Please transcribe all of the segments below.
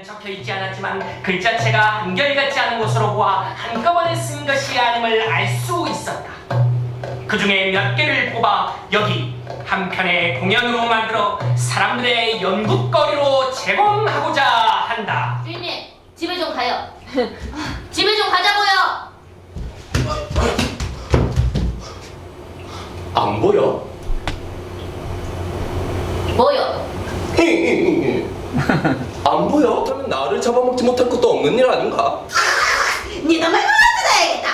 글자는 적혀 있지 않았지만 글자체가 한결같지 않은 것으로 보아 한꺼번에 쓴 것이 아님을 알 수 있었다. 그 중에 몇 개를 뽑아 여기 한 편의 공연으로 만들어 사람들의 연극거리로 제공하고자 한다. 주인님 집에 좀 가요. 집에 좀 가자고요. 안 보여? 뭐요? 안 보여? 그러면 나를 잡아먹지 못할 것도 없는 일 아닌가? 니가 말만 뜯어야겠다.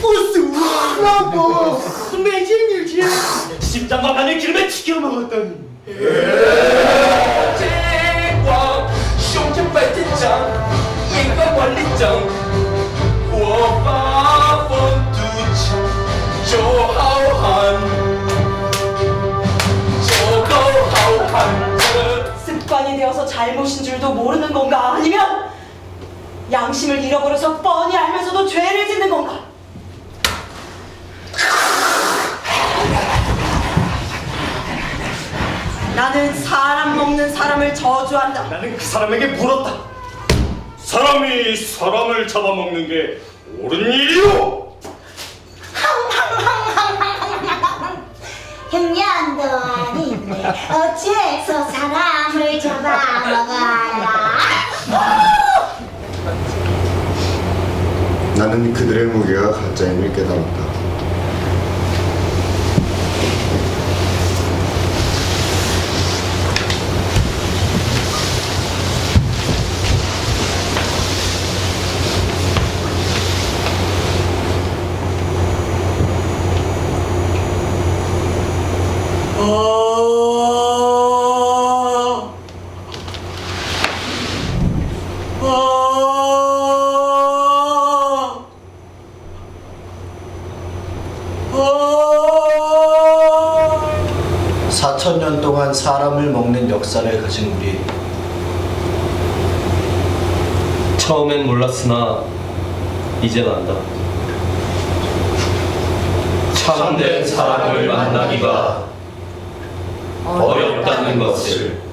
버스 우라고 매진이지 심장과 간을 기름에 튀겨 먹었다 습관이 되어서 잘못인 줄도 모르는 건가? 아니면 양심을 잃어버려서 뻔히 알면서도 죄를 짓는 건가? 나는 사람 먹는 사람을 저주한다. 나는 그 사람에게 물었다 사람이 사람을 잡아먹는 게 옳은 일이오 흉년도 아닌데 어째서 사람을 잡아먹어야 나는 그들의 무게가 가짜임을 깨달았다. 4천 년 동안 사람을 먹는 역사를 가진 우리. 처음엔 몰랐으나 이젠 안다. 참된 사람을 만나기가 어렵다는 것을